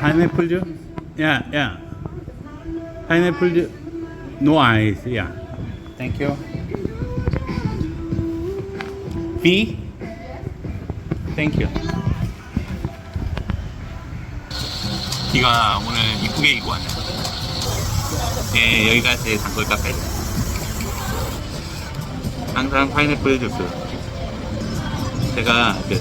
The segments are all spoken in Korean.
pineapple juice? Yeah, yeah. Pineapple juice. No ice. Yeah. Thank you. Fee? Thank you. 비가 오늘 이쁘게 입고 왔네. 예, 여기가 제 단골 카페. 항상 파인애플 주스. 제가 그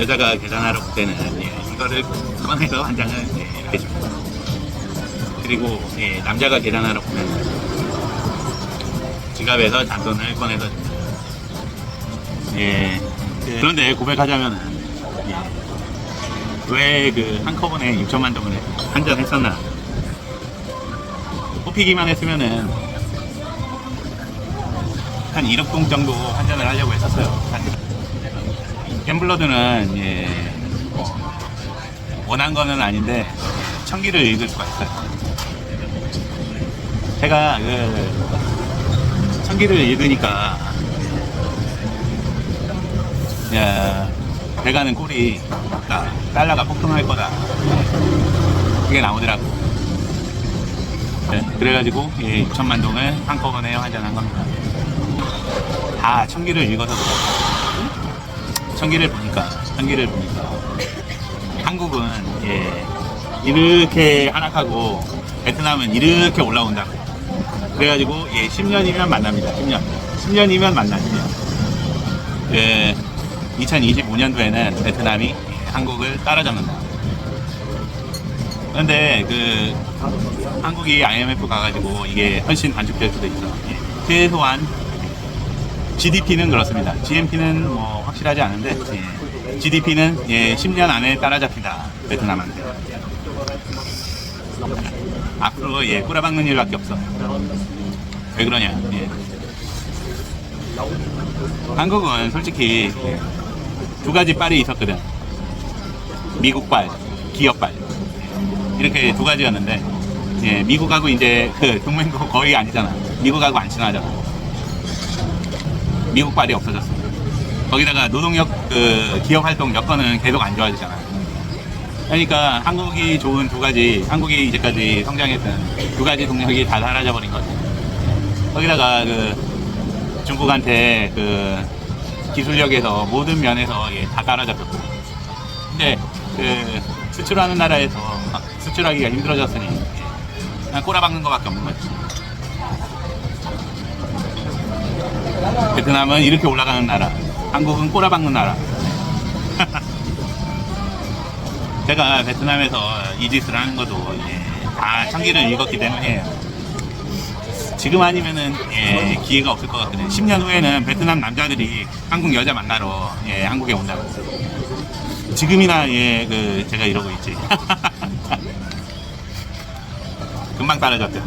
여자가 계산하러 올 때는 예, 이 거를 꺼내서 한 장을 예, 이렇게 줍니다. 그리고 예, 남자가 계산하러 오면 지갑에서 잔돈을 꺼내서 줍니다. 예, 그- 그런데 고백하자면은 예, 왜그 한꺼번에 6천만 동을 한잔 했었나? 뽑히기만 했으면은 한 1억 동 정도 환전을 하려고 했었어요. 갬블러들은 예, 뭐, 원한 거는 아닌데 천기를 읽을 수가 있어요. 제가 그 천기를 읽으니까 야, 배가는 꼴이 없다. 달러가 폭등할 거다. 그게 나오더라고. 네, 그래가지고 예, 6천만 동을 한꺼번에 환전한 겁니다. 다 천기를 읽어서 그렇고 천기를 보니까 천기를 보니까 한국은 예, 이렇게 하락하고 베트남은 이렇게 올라온다고. 그래가지고 예, 10년이면 만납니다. 10년. 10년이면 만나 10년. 예, 2025년도에는 베트남이 한국을 따라잡는다. 그런데 그 한국이 IMF 가가지고 이게 훨씬 단축될 수도 있어. 예. 최소한 GDP는 그렇습니다. GNP는 뭐 확실하지 않은데 예. GDP는 예, 10년 안에 따라잡힌다. 베트남한테. 앞으로 예, 꼬라박는 일밖에 없어. 왜 그러냐? 예. 한국은 솔직히 예, 두 가지 빨이 있었거든. 미국발, 기업발. 이렇게 두 가지였는데, 예, 미국하고 이제 그 동맹도 거의 아니잖아. 미국하고 안 친하잖아. 미국발이 없어졌어. 거기다가 노동력, 그 기업 활동 여건은 계속 안 좋아지잖아. 그러니까 한국이 좋은 두 가지, 한국이 이제까지 성장했던 두 가지 동력이 다 사라져 버린 거지. 거기다가 그 중국한테 그 기술력에서 모든 면에서 예, 다 따라잡혔고. 근데 그 수출하는 나라에서 수출하기가 힘들어졌으니 예, 그냥 꼬라박는 것밖에 없는 거지. 베트남은 이렇게 올라가는 나라, 한국은 꼬라박는 나라. 제가 베트남에서 이 짓을 하는 것도 예, 다 창기를 읽었기 때문이에요. 지금 아니면은 예, 기회가 없을 것 같거든요. 10년 후에는 베트남 남자들이 한국 여자 만나러 예, 한국에 온다고. 지금이나 예, 그 제가 이러고 있지. 금방 따라잡죠.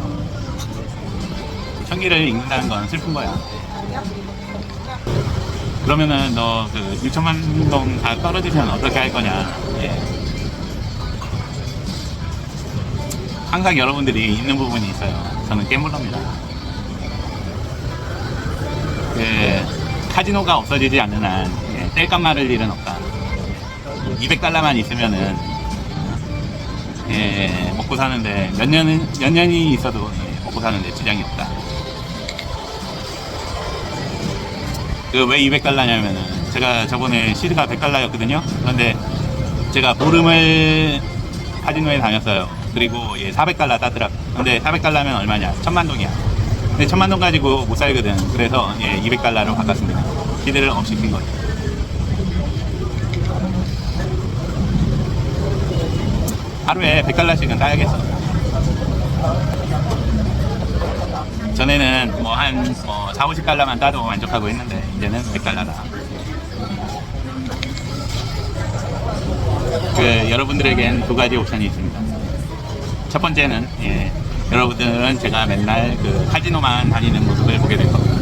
청기를 읽는다는 건 슬픈 거야. 그러면은 너 그 6천만 동 다 떨어지면 어떻게 할 거냐. 예. 항상 여러분들이 있는 부분이 있어요. 저는 깨물러입니다. 그 카지노가 없어지지 않는 한 예, 뗄감 마를 일은 없다. 200달러만 있으면은 예, 먹고 사는데 몇 년은 몇 년이 있어도 예, 먹고 사는데 지장이 없다. 그 왜 200달러냐면은 제가 저번에 시드가 100달러였거든요. 그런데 제가 보름을 카지노에 다녔어요. 그리고 예, 400달러 따더라. 근데 400달러면 얼마냐? 천만 동이야. 근데 천만 동 가지고 못 살거든. 그래서 예, 200달러로 바꿨습니다. 시드를 업시킨 거죠. 하루에 100달러씩은 따야겠어. 전에는 뭐한뭐 4, 50달러만 따도 만족하고 했는데 이제는 100달러다. 그 여러분들에겐 두 가지 옵션이 있습니다. 첫 번째는 예, 여러분들은 제가 맨날 그 카지노만 다니는 모습을 보게 될 겁니다.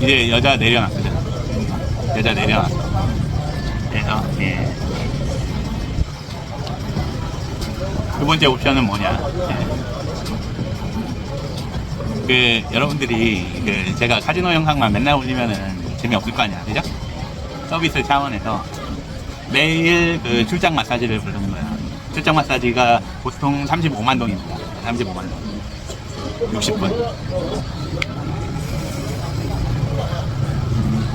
이제 여자 내려놨거든. 여자 내려놨어. 그래서 예. 두 번째 옵션은 뭐냐? 예. 그 여러분들이 그 제가 카지노 영상만 맨날 올리면은 재미없을 거 아니야, 그죠? 서비스 차원에서 매일 그 출장 마사지를 부르는 거야. 출장 마사지가 보통 35만 동입니다. 35만 동. 60분.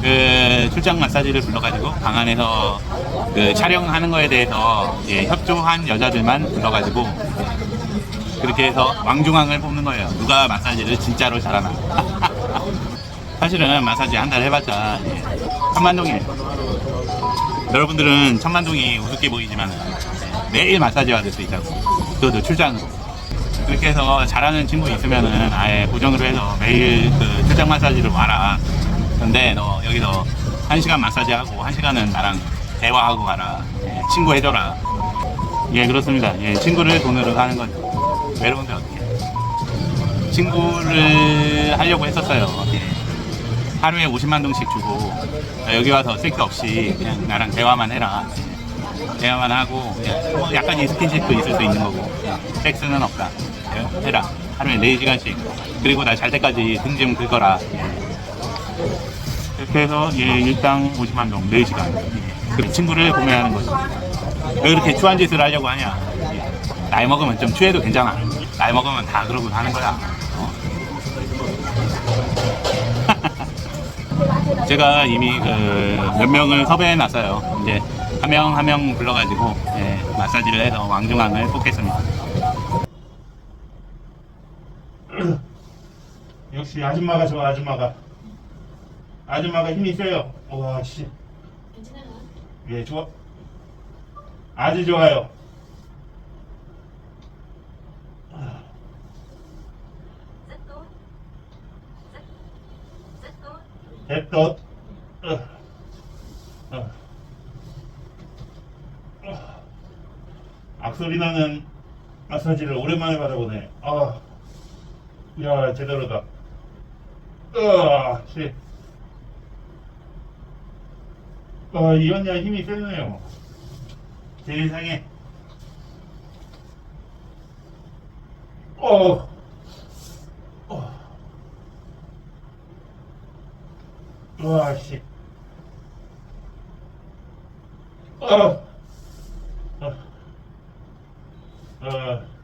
그 출장 마사지를 불러가지고 방 안에서 그 촬영하는 거에 대해서 예, 협조한 여자들만 불러가지고 그렇게 해서 왕중왕을 뽑는 거예요. 누가 마사지를 진짜로 잘하나. 사실은 마사지 한 달 해봤자 예, 천만동이에요. 여러분들은 천만동이 우습게 보이지만 매일 마사지 받을 수 있다고. 그것도 출장으로. 그렇게 해서 잘하는 친구 있으면은 아예 고정으로 해서 매일 그 출장 마사지를 와라. 근데 너 여기서 한 시간 마사지 하고 한 시간은 나랑 대화하고 가라. 예, 친구 해줘라. 예, 그렇습니다. 예, 친구를 돈으로 사는 거죠. 여러분들 어떻게? 친구를 하려고 했었어요. 예. 하루에 50만 동씩 주고 어, 여기 와서 섹스 없이 그냥 나랑 대화만 해라. 예. 대화만 하고 예, 뭐 약간의 스킨십도 있을 수 있는 거고 예. 섹스는 없다. 예, 해라. 하루에 4시간씩. 그리고 나 잘 때까지 등 좀 긁어라. 예. 이렇게 해서 예, 일당 50만 동 4시간. 예. 그 친구를 구매하는 거죠. 왜 그렇게 추한 짓을 하려고 하냐? 예. 나이 먹으면 좀 취해도 괜찮아. 나이 먹으면 다 그러고 사는 거야. 어? 제가 이미 그 몇 명을 섭외해 놨어요. 이제 한 명 한 명 불러가지고 예, 마사지를 해서 왕중왕을 뽑겠습니다. 역시 아줌마가 좋아 아줌마가 아줌마가 힘이 세요 와 씨. 괜찮아요. 예 좋아 아주 좋아요. 됐덧 어. 어. 어. 악소리 나는 마사지를 오랜만에 받아보네 아, 야 제대로다 어, 씨. 아, 이 언니가 힘이 세네요 세상에 어. 어. 와, 씨. 어. 어. 어.